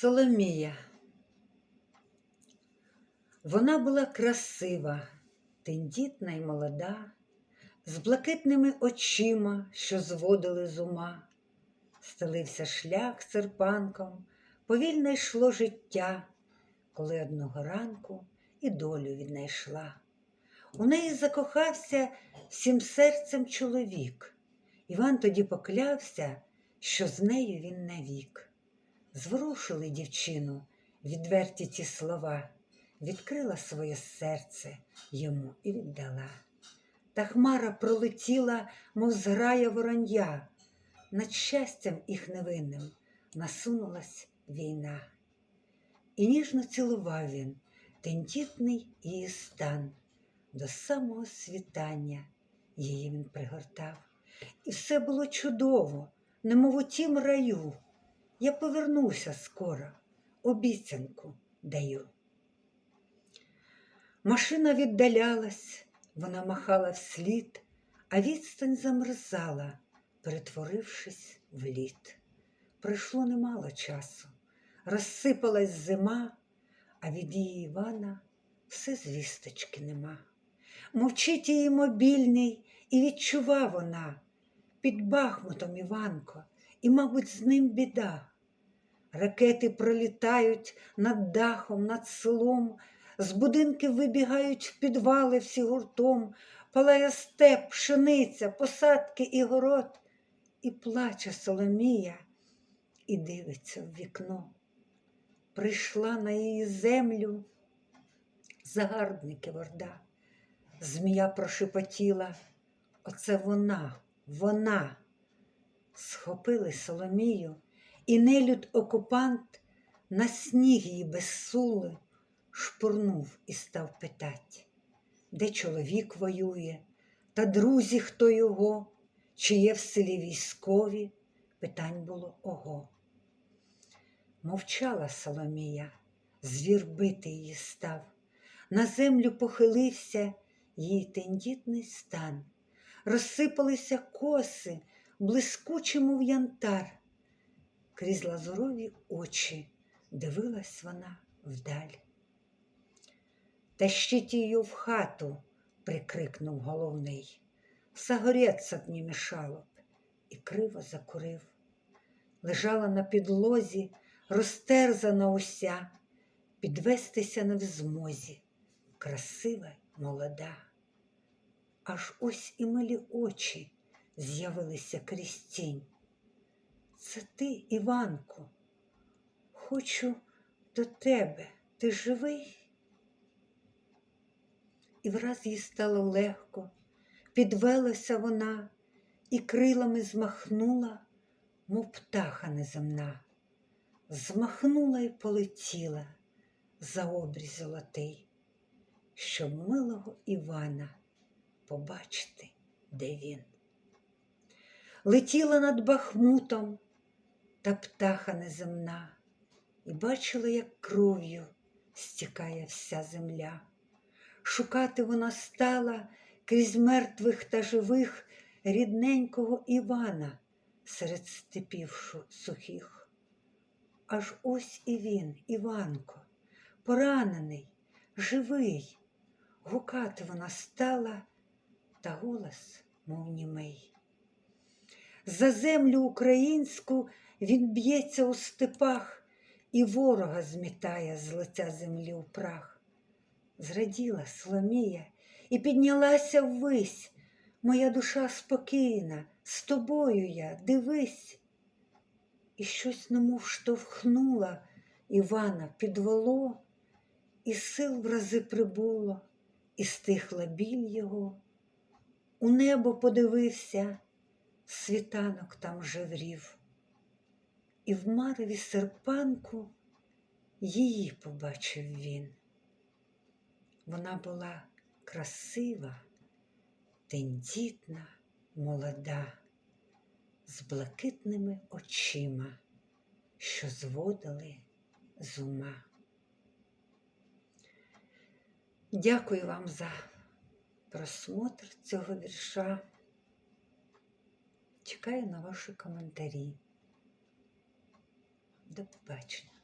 Соломія. Вона була красива, тендітна й молода, з блакитними очима, що зводили з ума. Стелився шлях серпанком, повільно йшло життя, коли одного ранку і долю віднайшла. У неї закохався всім серцем чоловік. Іван тоді поклявся, що з нею він навік. Зворушили дівчину відверті ті слова, відкрила своє серце йому і віддала. Та хмара пролетіла, мов зграя воронья, над щастям їх невинним насунулась війна. І ніжно цілував він тендітний її стан, до самого світання її він пригортав. І все було чудово, немов у тім раю. Я повернуся скоро, обіцянку даю. Машина віддалялась, вона махала вслід, а відстань замерзала, перетворившись в лід. Пройшло немало часу, розсипалась зима, а від її Івана все звісточки нема. Мовчить її мобільний, і відчува вона під Бахмутом Іванко, і, мабуть, з ним біда. Ракети пролітають над дахом, над селом, з будинків вибігають в підвали всі гуртом, палає степ, пшениця, посадки і город, і плаче Соломія, і дивиться в вікно. Прийшла на її землю загарбників орда. Змія прошепотіла, оце вона, вона. Схопили Соломію, і нелюд окупант на сніг її без сули шпурнув і став питать, де чоловік воює, та друзі, хто його, чи є в селі військові, питань було ого. Мовчала Соломія, звір бити її став, на землю похилився її тендітний стан, розсипалися коси, блискучі, мов янтар. Крізь лазурові очі дивилась вона вдаль. Тащіть її в хату, прикрикнув головний. Сагореться б не мішало б, і криво закурив. Лежала на підлозі, розтерзана уся, підвестися не в змозі, красива й молода. Аж ось і милі очі з'явилися крізь тінь. Це ти, Іванко, хочу до тебе, ти живий? І враз їй стало легко, підвелася вона і крилами змахнула, мов птаха неземна, змахнула і полетіла за обрій золотий, щоб милого Івана побачити, де він. Летіла над бахмутом та птаха неземна, і бачила, як кров'ю стікає вся земля. Шукати вона стала крізь мертвих та живих рідненького Івана серед степів сухих. Аж ось і він, Іванко, поранений, живий. Гукати вона стала, та голос, мов німий. За землю українську він б'ється у степах і ворога змітає з лиця землі у прах. Зраділа Соломія і піднялася ввись. Моя душа спокійна, з тобою я, дивись. І щось немов штовхнула Івана підвело, і сил в рази прибуло, і стихла біль його. У небо подивився, світанок там жеврів, і в мареві серпанку її побачив він. Вона була красива, тендітна, молода, з блакитними очима, що зводили з ума. Дякую вам за просмотр цього вірша. Чекаю на ваші коментарі. До побачення.